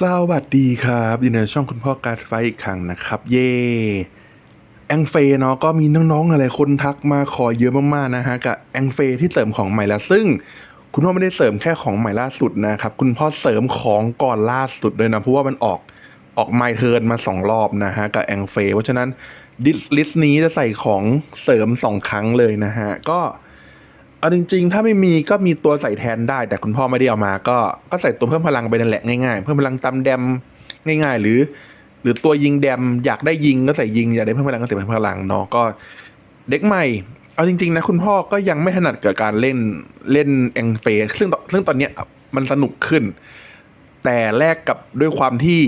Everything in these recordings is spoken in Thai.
สวัสดีครับยินดีต้อนรับช่องคุณพ่อการดไฟอีกครั้งนะครับ เย่แองเฟเนาะก็มีน้องๆอะไรคนทักมาขอเยอะมากๆนะฮะกับแองเฟที่เสริมของใหม่ละซึ่ง คุณพ่อไม่ได้เสริมแค่ของใหม่ล่าสุดนะครับ คุณพ่อเสริมของก่อนล่าสุดเลยนะเพราะว่ามันออกออกไมเทิร์นมาสองรอบนะฮะกับแองเฟเพราะฉะนั้นลิสต์นี้จะใส่ของเสริมสองครั้งเลยนะฮะก็ เอาจริง ๆ ถ้าไม่มีก็มีตัวใส่แทนได้ แต่คุณพ่อไม่ได้เอามา ก็ก็ใส่ตัวเพิ่มพลังไปนั่นแหละง่ายๆ เพิ่มพลังตำแดมง่ายๆ หรือ หรือตัวยิงแดมอยากได้ยิงก็ใส่ยิงอยากได้เพิ่มพลังก็ใส่เพิ่มพลังเนาะก็เด็กใหม่ เอาจริง ๆ นะ คุณพ่อก็ยังไม่ถนัดกับการเล่นเล่นแองเฟซึ่งตซึ่งตอนเนี้ยมันสนุกขึ้น แต่แลกกับด้วยความที่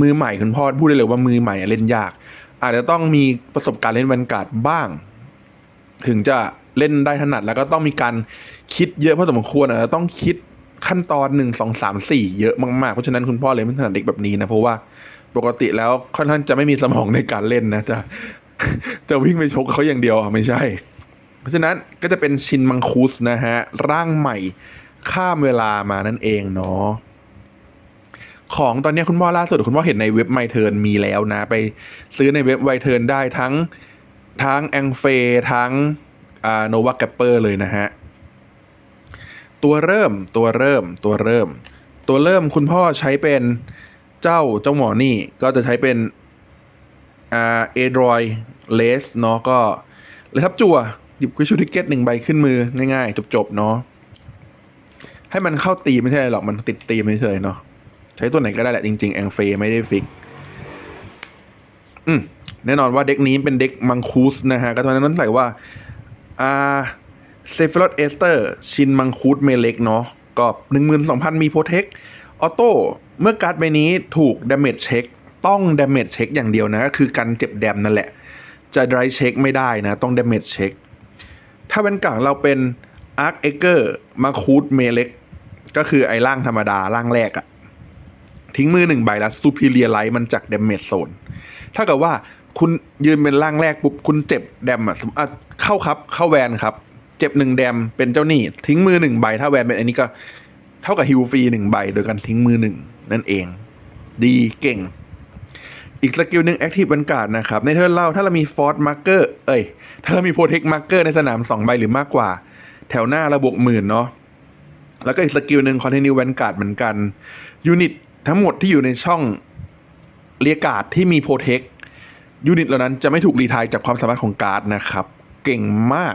มือใหม่คุณพ่อพูดได้เลยว่ามือใหม่เล่นยาก อาจจะต้องมีประสบการณ์เล่นแวนการ์ดบ้าง ถึงจะ เล่นได้ถนัด แล้วก็ต้องมีการคิดเยอะพอสมควรอะต้องคิดขั้นตอนหนึ่งสองสามสี่เยอะมากๆ เพราะฉะนั้นคุณพ่อเลยไม่ถนัดเด็กแบบนี้นะเพราะว่าปกติแล้วค่อนข้างจะไม่มีสมองในการเล่นนะจะจะวิ่งไปชกเขาอย่างเดียวอะไม่ใช่ เพราะฉะนั้นก็จะเป็นชินมังคุสนะฮะ ร่างใหม่ข้ามเวลามานั่นเองเนาะของตอนนี้คุณพ่อล่าสุดคุณพ่อเห็นในเว็บไมเทิร์นมีแล้วนะ ไปซื้อในเว็บไมเทิร์นได้ทั้งทั้งแองเฟทั้ง โนวาแกปเปอร์เลยนะฮะ ตัวเริ่มตัวเริ่มตัวเริ่ม ตัวเริ่มคุณพ่อใช้เป็นเจ้าเจ้าหมอนี่ก็จะใช้เป็นอ่าเอดรอยเลสเนาะก็เลยทับจั่วหยิบควิชูทิเก็ตหนึ่งใบขึ้นมือง่ายๆ จบๆ เนาะให้มันเข้าตีไม่ใช่หรอกมันติดตีไมเฉยเนาะใช้ตัวไหนก็ได้แหละจริงๆ แองเฟไม่ได้ฟิก อืมแน่นอนว่าเด็กนี้เป็นเด็กมังคูสนะฮะ ก็ตอนนั้นใส่ว่า อ่าเซฟลอตเอสเตอร์ชินมังคูสเมเล็กเนาะก็หนึ่งหมื่นสองพันมีโปรเทคออโต้เมื่อการ์ดใบนี้ถูกดาเมจเช็คต้องดาเมจเช็คอย่างเดียวนะ ก็คือการเจ็บแดมนั่นแหละ จะไดรเช็คไม่ได้นะ ต้องดาเมจเช็คถ้าเป็นกลางเราเป็นอาร์คเอเกอร์มาคูดเมเล็กก็คือไอ้ร่างธรรมดาร่างแรกอะทิ้งมือหนึ่งใบแล้วซูเ r เรียไลท์มันจากเดมเมจโซนถ้าเกิดว่า คุณยืนเป็นร่างแรกปุ๊บคุณเจ็บแดมอะเข้าครับเข้าแวนครับ เจ็บหนึ่งแดมเป็นเจ้าหนี้ ทิ้งมือหนึ่งใบ ถ้าแวนเป็นอันนี้ก็เท่ากับฮิวฟรีหนึ่งใบ โดยการทิ้งมือหนึ่งนั่นเอง ดีเก่ง อีกสกิลหนึ่งแอคทีฟบรรกาศนะครับ ในเทิร์นเราถ้าเรามีฟอร์ m มาร์เกอร์เอ้ย ถ้าเรามีโปรเทคมาร์เกอร์ในสนามสองใบหรือมากกว่า แถวหน้าราบวกหมื่นเนาะแล้วก็อีกสกิลหนึ่งคอนเทนิวแวนการ์ดเหมือนกันยูนิตทั้งหมดที่อยู่ในช่องเรียการ์ดที่มีโปรเทค ยูนิตเหล่านั้นจะไม่ถูกรีทายจากความสามารถของการ์ดนะครับ เก่งมาก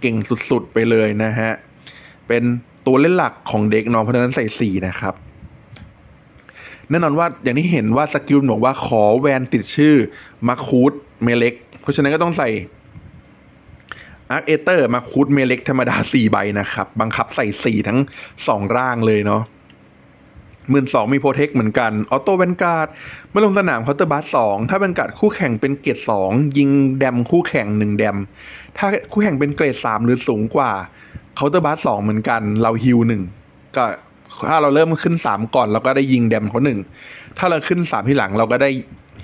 เก่งสุดๆไปเลยนะฮะ เป็นตัวเล่นหลักของเด็กน้องเพราะนั้นใส่สี่นะครับ แน่นอนว่าอย่างที่เห็นว่าสกิลบอกว่าขอแวนติดชื่อมาคูดเมเล็ก เพราะฉะนั้นก็ต้องใส่อาร์เอเตอร์มาคูดเมเล็กธรรมดา 4 ใบนะครับ บังคับใส่ 4 ทั้ง 2 ร่างเลยเนาะ หมื่นสองมีโปรเทคเหมือนกัน ออโต้แวนการ์ดเมื่อลงสนามเคาน์เตอร์บัสสองถ้าแวนการ์ดคู่แข่งเป็นเกรดสองยิงแดมคู่แข่งหนึ่งแดม ถ้าคู่แข่งเป็นเกรดสามหรือสูงกว่าเคาน์เตอร์บัสสองเหมือนกัน เราฮิวหนึ่งก็ถ้าเราเริ่มขึ้นสามก่อนเราก็ได้ยิงแดมเขาหนึ่งถ้าเราขึ้นสามที่หลังเราก็ได้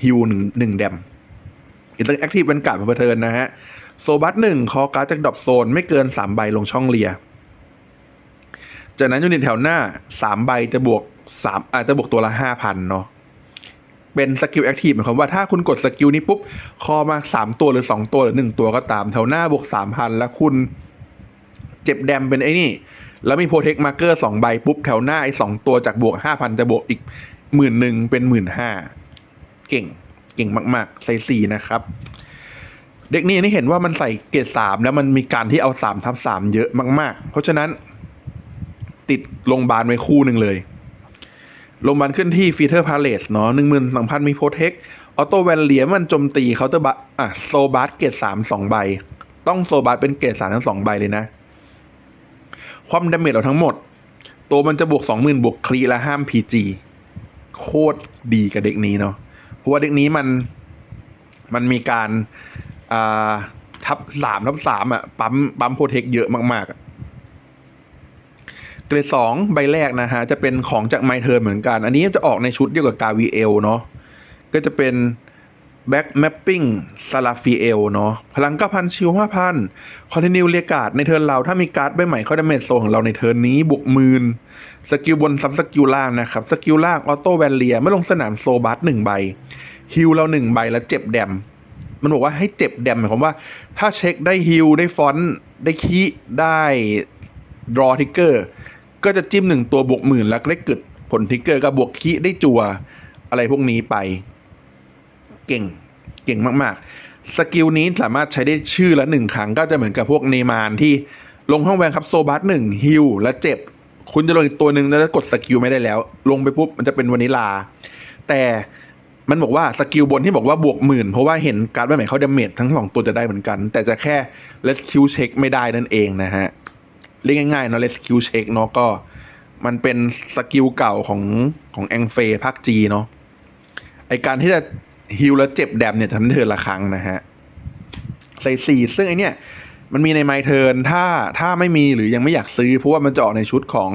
ฮิวหนึ่งหนึ่งแดมอีกแอคทีฟบรรกาศมาเทิร์นนะฮะโซบัสหนึ่งคอการ์ดจากดรอปโซนไม่เกินสามใบลงช่องเลียจากนั้นยูนิตแถวหน้าสามใบจะบวก สามอาจจะบวกตัวละห้าพันเนาะเป็นสกิลแอคทีฟหมายความว่าถ้าคุณกดสกิลนี้ปุ๊บ คอมาสามตัวหรือสองตัวหรือหนึ่งตัวก็ตาม แถวหน้าบวกสามพันแล้วคุณเจ็บแดมเป็นไอ้นี่ แล้วมีโปรเทคมาร์เกอร์สองใบปุ๊บ แถวหน้าไอ้สองตัวจากบวกห้าพันจะบวกอีกหมื่นหนึ่งเป็นหมื่นห้าเก่งเก่งมากๆใส่สี่นะครับ เด็กนี้นี่เห็นว่ามันใส่เกรดสามแล้วมันมีการที่เอาสามทับสามเยอะมาก ๆ เพราะฉะนั้นติดโรงพยาบาลไว้คู่หนึ่งเลย โรงพยาบาลขึ้นที่ฟีเทอร์พาเลสเนาะหนึ่งหมื่นสองพันมีโปรเทคออโต้แวนเลียมันโจมตีเขาน์เตอร์บัสอะโซบัสเกรดสามสองใบ ต้องโซบัสเป็นเกรดสามทั้งสองใบเลยนะ ความดาเมจเราทั้งหมด ตัวมันจะบวกสองหมื่นบวกคลีและห้ามพีจีโคตรดีกับเด็กนี้เนาะเพราะว่าเด็กนี้มันมันมีการอ่าทับสามทับสามอะปั๊มปั๊มโปรเทคเยอะมากๆ เกรดสองใบแรกนะฮะจะเป็นของจากไมเทิร์นเหมือนกัน อันนี้จะออกในชุดเดียวกับกาวีเอลเนาะก็จะเป็นแบ็กแมปปิ้งซาลาฟิเอลเนาะพลัง9,000ชิว5,000คอนติเนียเรียกาดในเทิร์นเราถ้ามีการ์ดใบใหม่เข้าดาเมจโซนของเราในเทิร์นนี้บวกหมื่นสกิลบนซ้ำสกิลล่างนะครับ สกิลล่างออโต้แวนเลียไม่ลงสนามโซบัสหนึ่งใบฮิลเราหนึ่งใบแล้วเจ็บแดม มันบอกว่าให้เจ็บแดมหมายความว่า ถ้าเช็คได้ฮิลได้ฟอนต์ได้คีได้ดรอทิกเกอร์ ก็จะจิ้มหนึ่งตัวบวกหมื่นแล้วก็ได้เกิดผลทิกเกอร์ก็บวกคีได้จัว อะไรพวกนี้ไป เก่งเก่งมากๆ สกิลนี้สามารถใช้ได้ชื่อละหนึ่งครั้งก็จะเหมือนกับพวกเนมานที่ลงห้องแวนครับโซบัสหนึ่งฮิลและเจ็บ คุณจะลงอีกตัวหนึ่งแล้วจะกดสกิลไม่ได้แล้ว ลงไปปุ๊บมันจะเป็นวานิลา แต่มันบอกว่าสกิลบนที่บอกว่าบวกหมื่นเพราะว่าเห็นการ์ดใบใหม่เขาเดาเมจทั้งสองตัวจะได้เหมือนกัน แต่จะแค่เลสคิวเช็คไม่ได้นั่นเองนะฮะ เรียกง่ายๆเนาะเลสคิวเช็คเนาะก็มันเป็นสกิลเก่าของของแองเฟภาคจีเนาะไอการที่จะฮิลแล้วเจ็บแดมเนี่ยทำได้เทิร์นละครั้งนะฮะใส่สี่ซึ่งไอเนี่ย มันมีในไมเทิร์นถ้าถ้าไม่มีหรือยังไม่อยากซื้อ เพราะว่ามันจะออกในชุดของ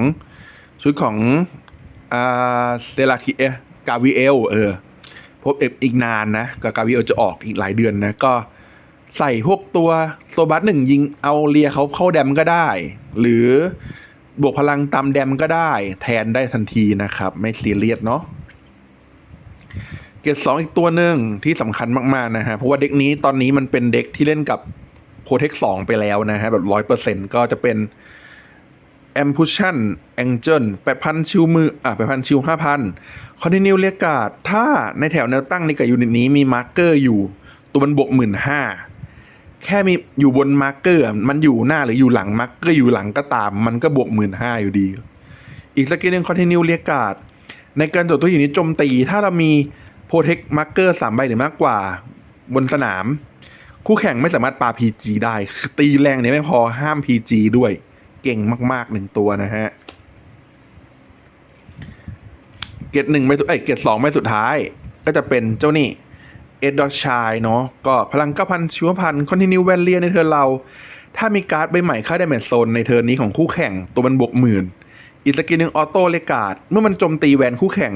ชุดของอ่าเซลาคิเอกาวิเอลเออพบเอีกนานนะกับกาวิเอลจะออกอีกหลายเดือนนะก็ ใส่พวกตัวโซบัสหนึ่งยิงเอาเลียเขาเข้าแดมก็ได้ หรือบวกพลังตามแดมก็ได้ แทนได้ทันทีนะครับ ไม่ซีเรียสเนาะเกรดสองอีกตัวหนึ่งที่สำคัญมาก ๆ นะฮะ เพราะว่าเด็กนี้ตอนนี้มันเป็นเด็กที่เล่นกับโปรเทคสองไปแล้วนะฮะ แบบร้อยเปอร์เซ็นก็จะเป็น a m p u s h i o n Angel 8,000 ชิวมือ อะ8,000 ชิว 5,000 Continue เรียกกาดถ้าในแถวแนวตั้งในกับยูนิตนี้มีมาร์เกอร์อยู่ ตัวมันบวก 15,000 แค่มีอยู่บนมาร์เกอร์ มันอยู่หน้าหรืออยู่หลังมาร์เกอร์อยู่หลังก็ตาม มันก็บวก15,000อยู่ดี อีกสกิลหนึ่ง Continue เรียกการ์ดในการตรวจตัวอยู่นี้โจมตี ถ้าเรามีโปรเทคมาร์เกอร์สามใบหรือมากกว่า บนสนาม คู่แข่งไม่สามารถปา PG ได้คือตีแรงเนี่ยไม่พอห้าม PG ด้วย เก่งมากๆหนึ่งตัวนะฮะ เกตหนึ่งไม่สุดเอ้ยเกตสองไม่สุดท้าย ก็จะเป็นเจ้านี่ เอ็ดดอชายเนาะก็พลัง9,000ชิวพันคอนติเนียแวนเลียในเทิร์นเรา ถ้ามีการ์ดใบใหม่ค่าดเมจโซนในเทิร์นนี้ของคู่แข่งตัวมันบวกหมื่นอีกสกิลหนึ่งออโต้เลกาดเมื่อมันโจมตีแวนคู่แข่ง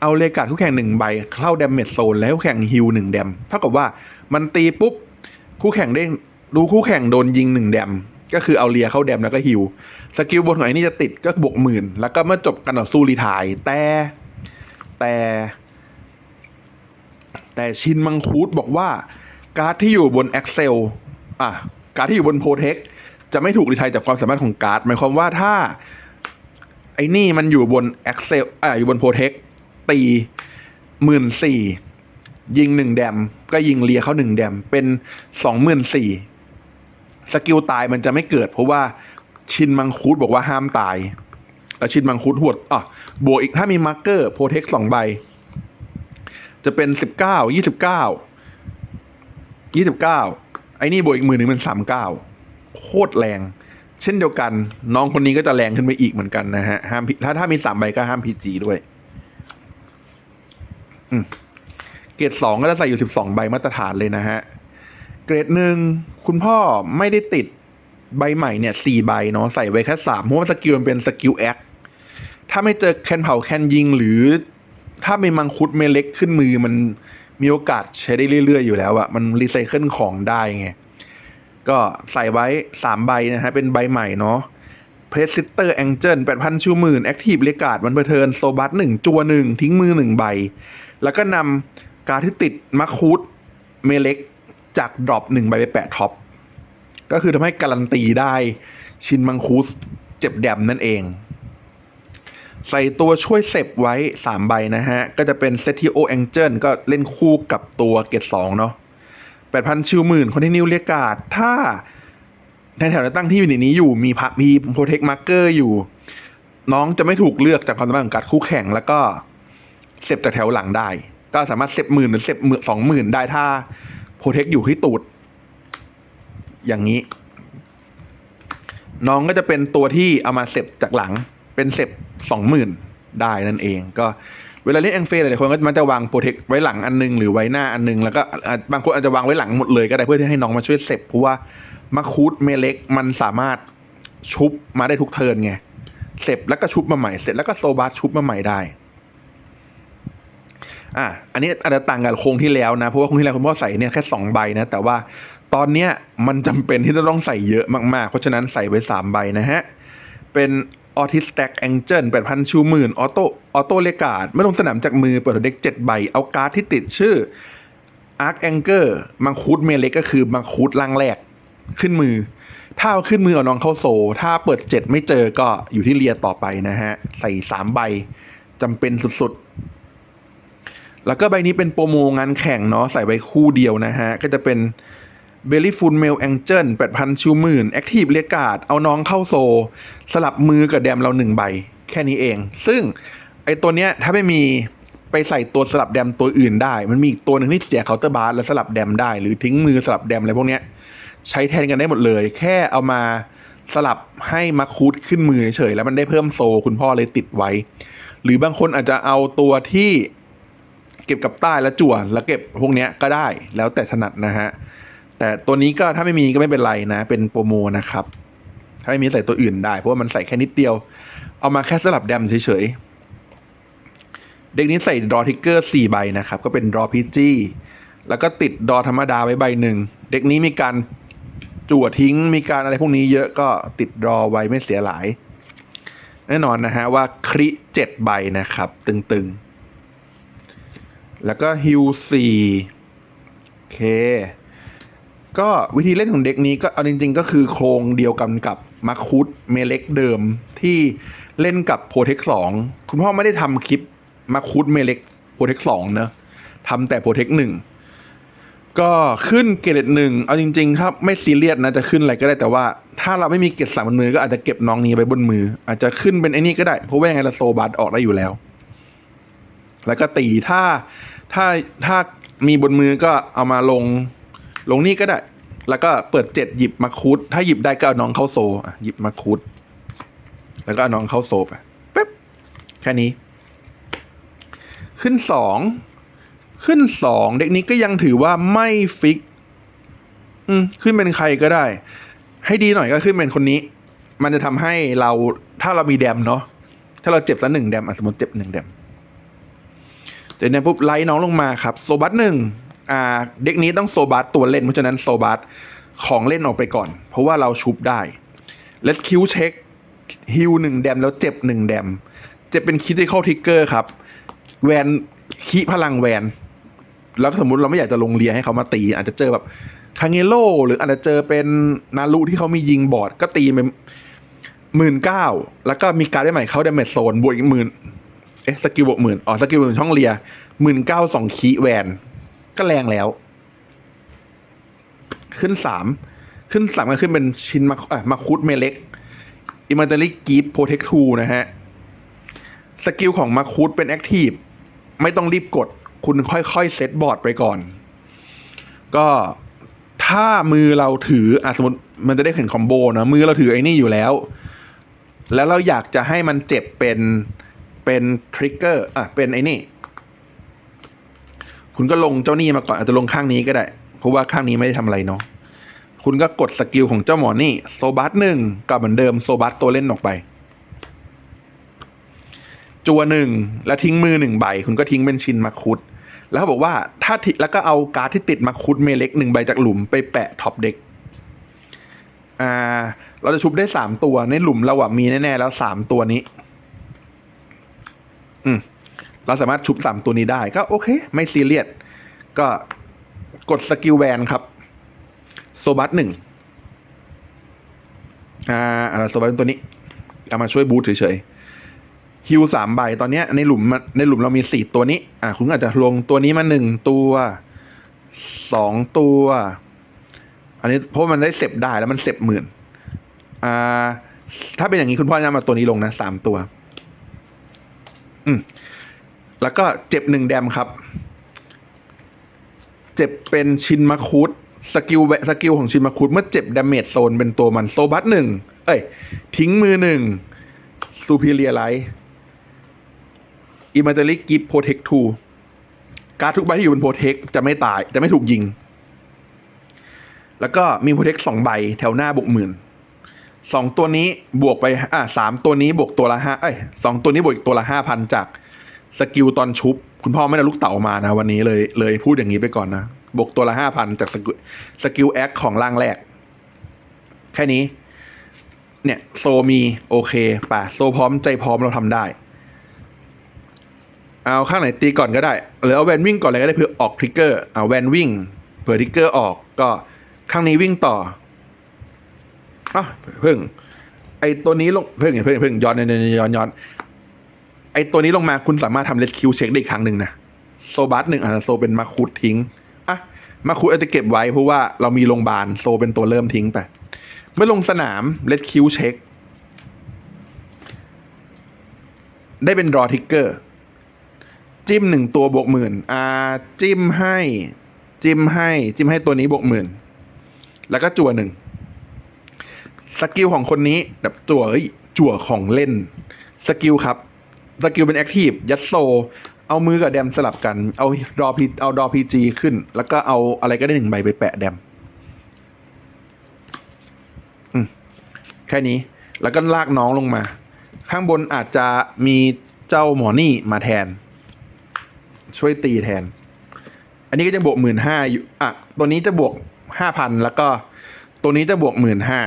เอาเลกาดคู่แข่งหนึ่งใบ เข้าดาเมจโซนแล้วคู่แข่งฮิลหนึ่งแดมเท่ากับว่ามันตีปุ๊บคู่แข่งได้รู้คู่แข่งโดนยิงหนึ่งแดมก็คือเอาเลียเข้าแดมแล้วก็ฮิลสกิลบนของไอ้นี่จะติดก็บวกหมื่นแล้วก็เมื่อจบการต่อสู้รีทายแต่แต่ แต่ชินมังคูดบอกว่า การ์ดที่อยู่บน Excel อะการ์ดที่อยู่บนโ r เทคจะไม่ถูกรีไทยจากความสามารถของการ์ดหมายความว่าถ้า ไอ้นี่มันอยู่บน Excel อะอยู่บนโ r เทคตีหมื่นสี่ยิงหนึ่งแดม ก็ยิงเลียเขาหนึ่งแดม เป็นสองหมื่นสี่สกิลตายมันจะไม่เกิด เพราะว่าชินมังคูดบอกว่าห้ามตาย แล้วชินมังคูดหวดอะบวกอีกถ้ามีมาร์เกอร์โปรเทคสองใบ จะเป็นสิบเก้ายี่สิบเก้ายี่สิบเก้าไอ้นี่บวกอีกหมื่นหนึ่งเป็นสามเก้าโคตรแรง เช่นเดียวกัน น้องคนนี้ก็จะแรงขึ้นไปอีกเหมือนกันนะฮะห้ามถ้าถ้ามีสามใบก็ห้ามพีจีด้วยเกรดสองก็จะใส่อยู่สิบสองใบมาตรฐานเลยนะฮะ เกรดหนึ่งคุณพ่อไม่ได้ติดใบใหม่เนี่ยสี่ใบเนาะใส่ไว้แค่สามเพราะว่าสกิลมันเป็นสกิลแอคถ้าไม่เจอแคนเผาแคนยิงหรือ ถ้าเป็นมังคุดเมเล็กขึ้นมือมันมีโอกาสใช้ได้เรื่อย ๆ อยู่แล้วอะมันรีไซเคิลของได้ไง ก็ใส่ไว้สามใบนะฮะ เป็นใบใหม่เนาะเพรสซิเตอร์แองเจิลแปดพันชูหมื่นแอคทีฟเลกาดวันเบอร์เทิร์นโซบัสหนึ่งจัวหนึ่งทิ้งมือหนึ่งใบ แล้วก็นำการที่ติดมัคคูดเมเล็กจากดรอปหนึ่งใบไปแปะท็อป ก็คือทำให้การันตีได้ชินมังคูสเจ็บแดมนั่นเอง ใส่ตัวช่วยเซฟไว้ 3 ใบนะฮะ ก็จะเป็นเซติโอแองเจิลก็เล่นคู่กับตัวเกตสองเนาะแปดพันชิวหมื่นคนที่นิวเรียกาด ถ้าในแถวตั้งที่อยู่ในนี้อยู่มีพักมีโปรเทคมาร์เกอร์อยู่ น้องจะไม่ถูกเลือกจากความสามารถของการดคู่แข่ง แล้วก็เซฟจากแถวหลังได้ ก็สามารถเซฟหมื่นหรือเซฟหมื่นสองหมื่นได้ถ้าโปรเทคอยู่ที่ตูด อย่างนี้ น้องก็จะเป็นตัวที่เอามาเซฟจากหลัง เป็นเซฟสองหมื่นได้นั่นเอง ก็เวลาเล่นแองเฟหลายๆคนก็มันจะวางโปรเทคไว้หลังอันนึงหรือไว้หน้าอันนึง แล้วก็บางคนอาจจะวางไว้หลังหมดเลยก็ได้เพื่อที่ให้น้องมาช่วยเซฟเพราะว่ามาคูดเมเล็กมันสามารถชุบมาได้ทุกเทิร์นไงเสร็จแล้วก็ชุบมาใหม่เสร็จแล้วก็โซบาสชุบมาใหม่ได้ อะ อันนี้อาจจะต่างกับโครงที่แล้วนะ เพราะว่าโครงที่แล้วคุณพ่อใส่เนี่ยแค่สองใบนะ แต่ว่าตอนเนี้ยมันจำเป็นที่จะต้องใส่เยอะมากๆ เพราะฉะนั้นใส่ไว้สามใบนะฮะ เป็น ออทิสแต็กแองเจิลแปดพันชูหมื่นออโต้ออโต้เลกาดไม่ลงสนามจากมือเปิดเด็กเจ็ดใบ เอาการ์ดที่ติดชื่ออาร์คแองเกอร์มังคุดเมเล็กก็คือมังคุดล่างแรกขึ้นมือ ถ้าเอาขึ้นมือเอาน้องเข้าโซ ถ้าเปิดเจ็ดไม่เจอก็อยู่ที่เรียต่อไปนะฮะ ใส่สามใบจำเป็นสุดๆ แล้วก็ใบนี้เป็นโปรโมงานแข่งเนาะใส่ใบคู่เดียวนะฮะ ก็จะเป็น เบลลี่ฟูลเมลแองเจิลแปดพันชิวหมื่นแอคทีฟเรียกาดเอาน้องเข้าโซ สลับมือกับแดมเราหนึ่งใบ แค่นี้เอง ซึ่งไอตัวเนี้ยถ้าไม่มีไปใส่ตัวสลับแดมตัวอื่นได้ มันมีอีกตัวหนึ่งที่เสียเคาน์เตอร์บาร์แล้วสลับแดมได้ หรือทิ้งมือสลับแดมอะไรพวกเนี้ยใช้แทนกันได้หมดเลย แค่เอามาสลับให้มาคูดขึ้นมือเฉยแล้วมันได้เพิ่มโซคุณพ่อเลยติดไว้ หรือบางคนอาจจะเอาตัวที่เก็บกับใต้แล้วจั่วแล้วเก็บพวกเนี้ยก็ได้แล้วแต่ถนัดนะฮะ แต่ตัวนี้ก็ถ้าไม่มีก็ไม่เป็นไรนะ เป็นโปรโมนะครับ ถ้าไม่มีใส่ตัวอื่นได้ เพราะว่ามันใส่แค่นิดเดียว เอามาแค่สลับแดมเฉยๆ เด็กนี้ใส่ดอทิกเกอร์สี่ใบนะครับ ก็เป็นดอพีจีแล้วก็ติดดอธรรมดาไว้ใบหนึ่ง เด็กนี้มีการจั่วทิ้ง มีการอะไรพวกนี้เยอะก็ติดดอไว้ไม่เสียหลาย แน่นอนนะฮะว่าคริเจ็ดใบนะครับ ตึงๆ แล้วก็ฮิวสี่โอเค ก็วิธีเล่นของเด็กนี้ก็เอาจริง ๆ ก็คือโครงเดียวกันกับมาคุดเมเล็กเดิมที่เล่นกับโปรเทคสองคุณพ่อไม่ได้ทำคลิปมาคุดเมเล็กโปรเทคสองเนอะทำแต่โปรเทคหนึ่งก็ขึ้นเกรดหนึ่งเอาจริงๆถ้าไม่ซีเรียสนะจะขึ้นอะไรก็ได้แต่ว่า ถ้าเราไม่มีเกรดสามบนมือก็อาจจะเก็บน้องนี้ไว้บนมือ อาจจะขึ้นเป็นไอ้นี่ก็ได้ เพราะว่ายังไงเราโซบัตออกได้อยู่แล้ว แล้วก็ตีถ้าถ้าถ้ามีบนมือก็เอามาลง ลงนี่ก็ได้ แล้วก็เปิดเจ็ดหยิบมาคูดถ้าหยิบได้ก็เอาน้องเข้าโซหยิบมาคูดแล้วก็เอาน้องเข้าโซไปป๊บแค่นี้ ขึ้นสองขึ้นสองเด็กนี้ก็ยังถือว่าไม่ฟิก อืมขึ้นเป็นใครก็ได้ ให้ดีหน่อยก็ขึ้นเป็นคนนี้ มันจะทำให้เราถ้าเรามีแดมเนาะถ้าเราเจ็บสักหนึ่งแดมสมมติเจ็บหนึ่งแดมจากนั้ปุ๊บไล่น้องลงมาครับ โซบัสหนึ่ง อ่าเด็กนี้ต้องโซบัสตัวเล่นเพราะฉะนั้นโซบัสของเล่นออกไปก่อน เพราะว่าเราชุบได้เลสคิวเช็คฮิวหนึ่งแดมแล้วเจ็บหนึ่งแดมเจ็บเป็นคิติคอลทิกเกอร์ครับ แวนคีพลังแวน แล้วสมมุติเราไม่อยากจะลงเรียให้เขามาตี อาจจะเจอแบบคางเงโลหรืออาจจะเจอเป็นนารุที่เขามียิงบอร์ดก็ตีไปหมื่นเก้าแล้วก็มีการได้ใหม่เขาดเมจโซนบวกอีกหมื่นเอ๊ะสกิลบวกหมื่นอ๋อสกิลบวกช่องเลียหมื่นเก้าสองคีแวน ก็แรงแล้ว ขึ้นสามขึ้นสามก็ขึ้นเป็นชินมาเอะมาคุดเมเล็กอิมาเตอรี่กีฟโปรเทคทูนะฮะ สกิลของมาคุดเป็นแอคทีฟไม่ต้องรีบกด คุณค่อยๆเซตบอร์ดไปก่อน ก็ถ้ามือเราถืออะสมมติมันจะได้เห็นคอมโบนะมือเราถือไอ้นี่อยู่แล้ว แล้วเราอยากจะให้มันเจ็บเป็นเป็นทริกเกอร์อะเป็นไอ้นี่ คุณก็ลงเจ้านี่มาก่อนอาจจะลงข้างนี้ก็ได้ เพราะว่าข้างนี้ไม่ได้ทำอะไรเนาะคุณก็กดสกิลของเจ้าหมอนี่โซบัสหนึ่งก็เหมือนเดิมโซบัสตัวเล่นออกไป จัวหนึ่งแล้วทิ้งมือหนึ่งใบ คุณก็ทิ้งเป็นชินมาคุด แล้วบอกว่าถ้าแล้วก็เอาการ์ดที่ติดมาคุดเมเล็กหนึ่งใบจากหลุมไปแปะท็อปเด็กอ่า เราจะชุบได้สามตัวในหลุมเราอะมีแน่ๆแล้วสามตัวนี้ อืม เราสามารถชุบสามตัวนี้ได้ก็โอเค ไม่ซีเรียสก็กดสกิลแวนครับโซบัสหนึ่งอ่าโซบัสตัวนี้ เอามาช่วยบูทเฉยๆฮิวสามใบตอนนี้ในหลุมในหลุมเรามีสี่ตัวนี้ อ่าคุณอาจจะลงตัวนี้มาหนึ่งตัวสองตัว อันนี้เพราะมันได้เสพได้แล้วมันเสพหมื่นอ่าถ้าเป็นอย่างนี้คุณพ่อจะมาตัวนี้ลงนะสามตัว อืม แล้วก็เจ็บหนึ่งแดมครับ เจ็บเป็นชินมาคุดสกิลแวสกิลของชินมาคุดเมื่อเจ็บดาเมจโซนเป็นตัวมันโซบัสหนึ่งเอ้ย ทิ้งมือหนึ่งซูเ r เรียไลท์อิมเตอรี่กิฟโปรเทคทูการทุกใบที่อยู่บนโปรเทคจะไม่ตาย จะไม่ถูกยิง แล้วก็มีโปรเทคสองใบแถวหน้าบวกหมื่นสองตัวนี้บวกไป อ่าสามตัวนี้บวกตัวละห้าเอ้ยสองตัวนี้บวกอีกตัวละห้าพันจาก สกิลตอนชุบ คุณพ่อไม่ได้ลูกเต่ามานะ วันนี้เลยเลยพูดอย่างนี้ไปก่อนนะบวกตัวละห้าพันจากสกิลสกิลแอคของร่างแรก แค่นี้ เนี่ย โซมี โอเคป่ะ โซพร้อมใจพร้อมเราทำได้ เอาข้างไหนตีก่อนก็ได้ หรือเอาแวนวิ่งก่อนเลยก็ได้เพื่อออกทริกเกอร์เอาแวนวิ่งเผื่อทริกเกอร์ออกก็ข้างนี้วิ่งต่ออะเพิ่งไอตัวนี้ลงเพิ่งเพิ่งเพิ่งย้อนย้อนย้อนย้อน ไอตัวนี้ลงมาคุณสามารถทำเลสคิวเช็คได้อีกครั้งหนึ่งนะ โซบัสหนึ่งอาจจะโซเป็นมาคูดทิ้งอะมาคูดอาจจะเก็บไว้เพราะว่าเรามีโรงพยาบาลโซเป็นตัวเริ่มทิ้งไป เมื่อลงสนามเลสคิวเช็คได้เป็นรอทิกเกอร์ จิ้มหนึ่งตัวบวกหมื่นอ่าจิ้มให้ จิ้มให้ จิ้มให้ตัวนี้บวกหมื่นแล้วก็จั่วหนึ่งสกิลของคนนี้แบบจั่วเฮ้ยจั่วของเล่น สกิลครับ สกิลเป็นแอคทีฟยัดโซ เอามือกับแดมสลับกัน เอาดอพีเอาดอพีจีขึ้น แล้วก็เอาอะไรก็ได้หนึ่งใบไปแปะแดมอืแค่นี้ แล้วก็ลากน้องลงมา ข้างบนอาจจะมีเจ้าหมอนี่มาแทน ช่วยตีแทน อันนี้ก็จะบวกหมื่นห้าอยู่อะตัวนี้จะบวกห้าพันแล้วก็ตัวนี้จะบวกหมื่นห้า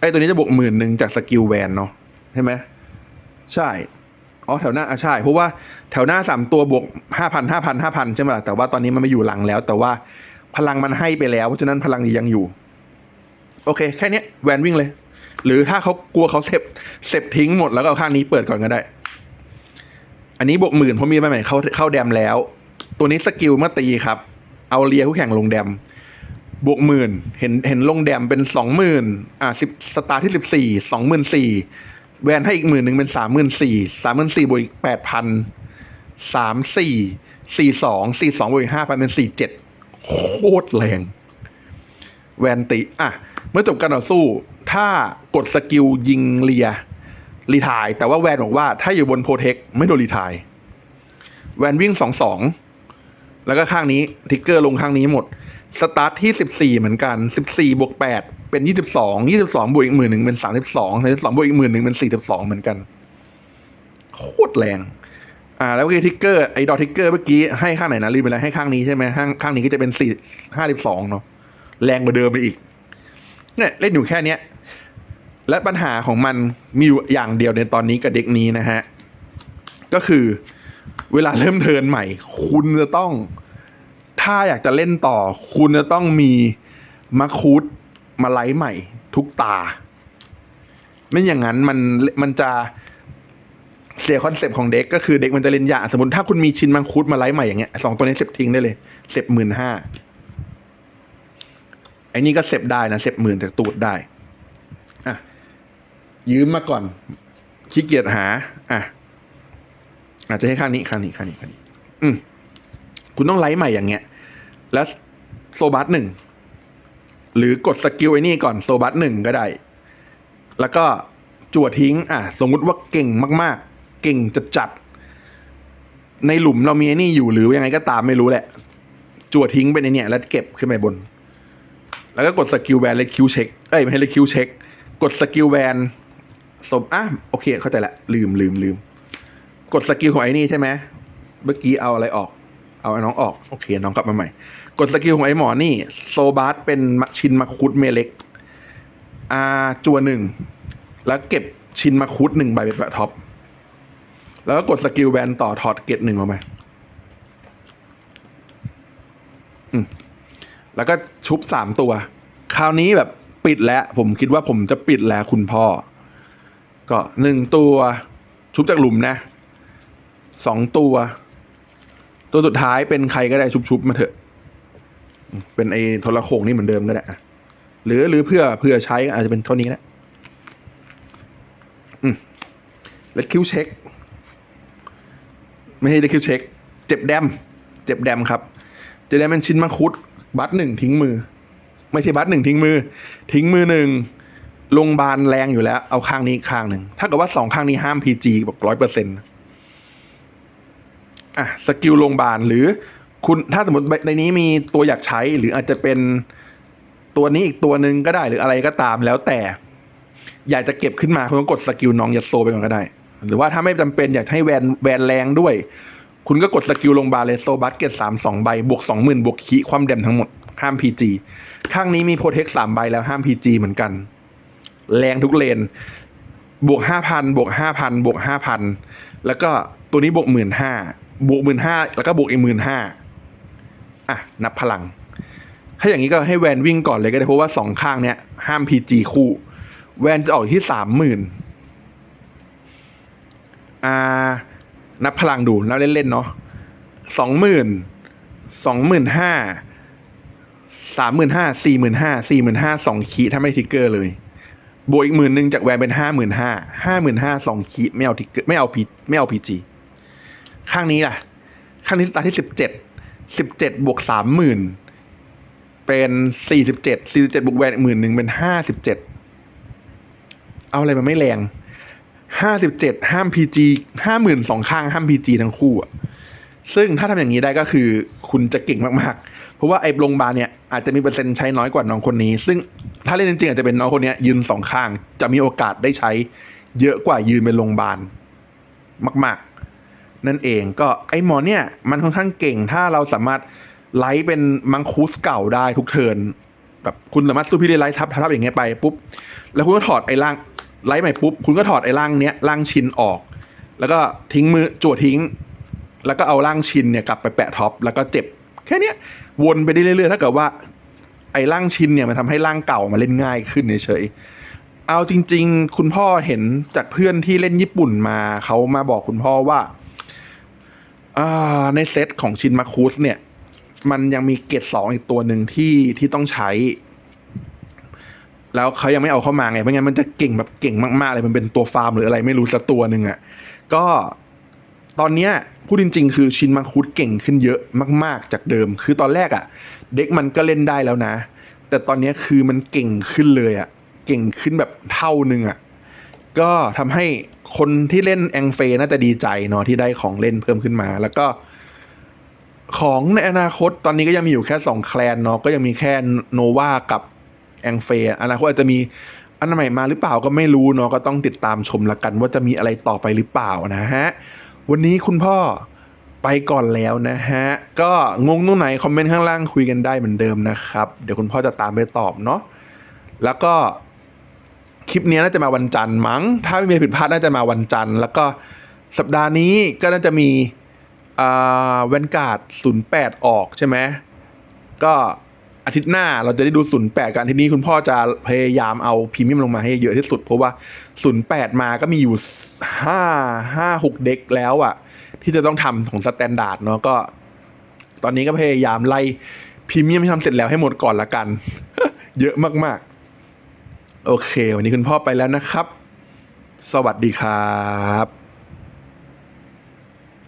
ไอ้ตัวนี้จะบวกหมื่นหนึ่งจากสกิลแวนเนาะใช่ไหมใช่ อ๋อแถวหน้าอะใช่เพราะว่าแถวหน้าสามตัวบวกห้าพันห้าพันห้าพันใช่ไหมล่ะแต่ว่าตอนนี้มันไม่อยู่หลังแล้ว แต่ว่าพลังมันให้ไปแล้ว เพราะฉะนั้นพลังยังอยู่ โอเค แค่นี้แวนวิ่งเลย หรือถ้าเขากลัวเขาเสพเสพทิ้งหมดแล้วก็เอาข้างนี้เปิดก่อนก็ได้ อันนี้บวกหมื่นเพราะมีใบใหม่เข้าเข้าแดมแล้ว ตัวนี้สกิลเมื่อตีครับ เอาเลียคู่แข่งลงแดมบวกหมื่นเห็นเห็นลงแดมเป็นสองหมื่นอ่าสิบสตาร์ที่สิบสี่สองหมื่นสี่ แวนให้อีกหมื่นหนึ่งเป็นสามหมื่นสี่สามหมื่นสี่บวกอีกแปดพันสามสี่สี่สองสี่สองบวกอีกห้าพันเป็นสี่เจ็ดโคตรแรง แวนติอะ เมื่อจบการต่อสู้ ถ้ากดสกิลยิงเลีย รีทาย แต่ว่าแวนบอกว่าถ้าอยู่บนโปรเทคไม่โดนรีทาย แวนวิ่งสองสองแล้วก็ข้างนี้ ทิกเกอร์ลงข้างนี้หมด สตาร์ทที่สิบสี่เหมือนกันสิบสี่บวกแปด เป็นยี่สิบสองยี่สิบสองบวกอีกหมื่นหนึ่งเป็นสามสิบสองสามสิบสองบวกอีกหมื่นหนึ่งเป็นสี่สิบสองเหมือนกันโคตรแรง อ่า แล้วก็ทิกเกอร์ไอ้ดอทิกเกอร์เมื่อกี้ให้ข้างไหนนะรีบไปแล้วให้ข้างนี้ใช่ไหมข้างข้างนี้ก็จะเป็นสี่ห้าสิบสองเนาะแรงกว่าเดิมไปอีก เนี่ยเล่นอยู่แค่เนี้ย และปัญหาของมันมีอยู่อย่างเดียวในตอนนี้กับเด็กนี้นะฮะ ก็คือเวลาเริ่มเทินใหม่ คุณจะต้อง ถ้าอยากจะเล่นต่อ คุณจะต้องมีมาคูด มาไลท์ใหม่ทุกตา ไม่อย่างนั้นมันมันจะเสียคอนเซปต์ของเด็กก็คือเด็กมันจะเล่นยาสมมติถ้าคุณมีชินมังคุดมาไลท์ใหม่อย่างเงี้ยสองตัวนี้เสพทิ้งได้เลยเสพหมื่นห้าไอ้นี่ก็เสพได้นะเสพหมื่นจากตูดได้อะยืมมาก่อนขี้เกียจหา อะอาจจะให้ข้างนี้ข้างนี้ข้างนี้ข้างนี้ อืมคุณต้องไลฟ์ใหม่อย่างเงี้ย แล้วโซบัสหนึ่ง หรือกดสกิลไอ้นี่ก่อนโซบัสหนึ่งก็ได้ แล้วก็จั่วทิ้ง อะ สมมุติว่าเก่งมาก ๆ เก่งจัดจัด ในหลุมเรามีไอ้นี่อยู่หรือยังไงก็ตามไม่รู้แหละ จั่วทิ้งไปในเนี่ยแล้วเก็บขึ้นไปบน แล้วก็กดสกิลแวนเลยคิวเช็ค เอ้ยไม่ให้เลยคิวเช็ค กดสกิลแวนสมอะโอเค เข้าใจละ ลืมลืมลืม กดสกิลของไอ้นี่ใช่ไหมเมื่อกี้เอาอะไรออก เอาไอ้น้องออก โอเค น้องกลับมาใหม่ กดสกิลของไอ้หมอนี่โซบาร์เป็นชินมาคุดเมเล็กอาจัวหนึ่ง แล้วเก็บชินมาคุดหนึ่งใบเป็นแบบท็อป แล้วก็กดสกิลแวนต่อถอดเกตหนึ่งออกมาแล้วก็ชุบสามตัว คราวนี้แบบปิดแล้ว ผมคิดว่าผมจะปิดแล้วคุณพ่อ ก็หนึ่งตัวชุบจากหลุมนะสองตัว ตัวสุดท้ายเป็นใครก็ได้ชุบๆมาเถอะ เป็นไอ้โทรโขงนี่เหมือนเดิมก็ได้อะหรือหรือเพื่อเพื่อใช้ก็อาจจะเป็นเท่านี้นะอืมเลดคิวเช็ค ไม่ให้เลดคิวเช็ค เจ็บแดม เจ็บแดมครับ เจ็บแดมเป็นชิ้นมังคุด บัตหนึ่งทิ้งมือ ไม่ใช่บัตหนึ่งทิ้งมือ ทิ้งมือหนึ่งโรงพยาบาลแรงอยู่แล้ว เอาข้างนี้ข้างหนึ่ง ถ้าเกิดว่าสองข้างนี้ห้ามพีจีแบอกร้อยเปอร์เซ็นต์อะ สกิลโรงพยาบาลหรือ คุณถ้าสมมติในนี้มีตัวอยากใช้หรืออาจจะเป็นตัวนี้อีกตัวหนึ่งก็ได้หรืออะไรก็ตามแล้วแต่ อยากจะเก็บขึ้นมาคุณก็กดสกิลน้องยัดโซไปก่อนก็ได้ หรือว่าถ้าไม่จำเป็นอยากให้แวนแวนแรงด้วย คุณก็กดสกิลลงบาเลยโซบัสเก็ตสามสองใบบวกสองหมื่นบวกคีความเด่มทั้งหมดห้ามพีจีข้างนี้มีโปรเทคสามใบแล้วห้ามพีจีเหมือนกัน แรงทุกเลน บวกห้าพันบวกห้าพันบวกห้าพันแล้วก็ตัวนี้บวกหมื่นห้าบวกหมื่นห้าแล้วก็บวกอีกหมื่นห้า อะนับพลัง ถ้าอย่างนี้ก็ให้แวนวิ่งก่อนเลยก็ได้เพราะว่าสองข้างเนี้ยห้ามพีจีคู่ แวนจะออกที่สามหมื่นอ่านับพลังดูนับเล่นๆเนาะสองหมื่นสองหมื่นห้าสามหมื่นห้าสี่หมื่นห้าสี่หมื่นห้าสองขีถ้าไม่ทิกเกอร์เลยบวกอีกหมื่นหนึ่งจากแวนเป็นห้าหมื่นห้าห้าหมื่นห้าสองขีไม่เอาทิกเกอร์ไม่เอาพีไม่เอาพีจีข้างนี้ล่ะ ข้างนี้สตาร์ทที่สิบเจ็ด สิบเจ็ดบวกสามหมื่นเป็นสี่สิบเจ็ดสี่สิบเจ็ดบวกแวนหมื่นหนึ่งเป็นห้าสิบเจ็ดเอาอะไรมาไม่แรงห้าสิบเจ็ดห้ามพีจีห้าหมื่นสองข้างห้ามพีจีทั้งคู่อะซึ่งถ้าทำอย่างนี้ได้ก็คือคุณจะเก่งมากๆ เพราะว่าไอ้โรงพยาบาลเนี่ยอาจจะมีเปอร์เซ็นต์ใช้น้อยกว่าน้องคนนี้ ซึ่งถ้าเล่นจริงๆอาจจะเป็นน้องคนนี้ยยืนสองข้าง จะมีโอกาสได้ใช้เยอะกว่ายืนเป็นโรงพยาบาลมาก ๆ นั่นเองก็ไอ้หมอเนี่ยมันค่อนข้างเก่งถ้าเราสามารถไลฟ์เป็นมังคูสเก่าได้ทุกเทิร์นแบบคุณสามารถสู้พี่ได้ไลฟ์ทับทับอย่างเงี้ยไปปุ๊บแล้วคุณก็ถอดไอ้ร่างไลฟ์ใหม่ปุ๊บคุณก็ถอดไอ้ร่างเนี้ยร่างชินออก แล้วก็ทิ้งมือจวดทิ้ง แล้วก็เอาร่างชินเนี่ยกลับไปแปะท็อปแล้วก็เจ็บ แค่เนี้ยวนไปได้เรื่อยๆถ้าเกิดว่าไอ้ร่างชินเนี่ยมันทำให้ร่างเก่ามาเล่นง่ายขึ้นเฉยๆเอาจริง ๆ คุณพ่อเห็นจากเพื่อนที่เล่นญี่ปุ่นมาเขามาบอกคุณพ่อว่า ในเซตของชินมาคุสเนี่ย มันยังมีเกรดสองอีกตัวหนึ่งที่ที่ต้องใช้ แล้วเขายังไม่เอาเข้ามาไงไม่งั้นมันจะเก่งแบบเก่งมากๆเลยมันเป็นตัวฟาร์มหรืออะไรไม่รู้สักตัวหนึ่งอะ่ะ ก็ตอนเนี้ยพูดจริง ๆ คือชินมาคุดเก่งขึ้นเยอะมาก ๆ จากเดิม คือตอนแรกอะ่ะ เด็กมันก็เล่นได้แล้วนะ แต่ตอนนี้คือมันเก่งขึ้นเลยอะ่ะ เก่งขึ้นแบบเท่าหนึ่งอะ่ะ ก็ทำให้ คนที่เล่นแองเฟน่าจะดีใจเนาะที่ได้ของเล่นเพิ่มขึ้นมา แล้วก็ ของในอนาคตตอนนี้ก็ยังมีอยู่แค่สองแคลนเนาะก็ยังมีแค่โนวากับแองเฟอนาคตอาจจะมีอันใหม่มาหรือเปล่าก็ไม่รู้เนาะก็ต้องติดตามชมละกัน ว่าจะมีอะไรต่อไปหรือเปล่านะฮะ วันนี้คุณพ่อไปก่อนแล้วนะฮะ ก็งงตรงไหน คอมเมนต์ข้างล่างคุยกันได้เหมือนเดิมนะครับ เดี๋ยวคุณพ่อจะตามไปตอบเนาะแล้วก็ คลิปนี้น่าจะมาวันจันทร์มั้ง ถ้าไม่มีผิดพลาดน่าจะมาวันจันทร์ แล้วก็สัปดาห์นี้ก็น่าจะมีอ่าแวนการ์ดศูนย์แปดออกใช่ไหมก็อาทิตย์หน้าเราจะได้ดูศูนย์แปดกันทีนี้คุณพ่อจะพยายามเอาพรีเมียมลงมาให้เยอะที่สุด เพราะว่าศูนย์แปดมาก็มีอยู่ห้าห้าหกเด็กแล้วอะที่จะต้องทำของสแตนดาร์ดเนาะก็ ตอนนี้ก็พยายามไล่พรีเมียมที่ทำเสร็จแล้วให้หมดก่อนละกัน เยอะมากๆ โอเค วันนี้คุณพ่อไปแล้วนะครับ สวัสดีครับ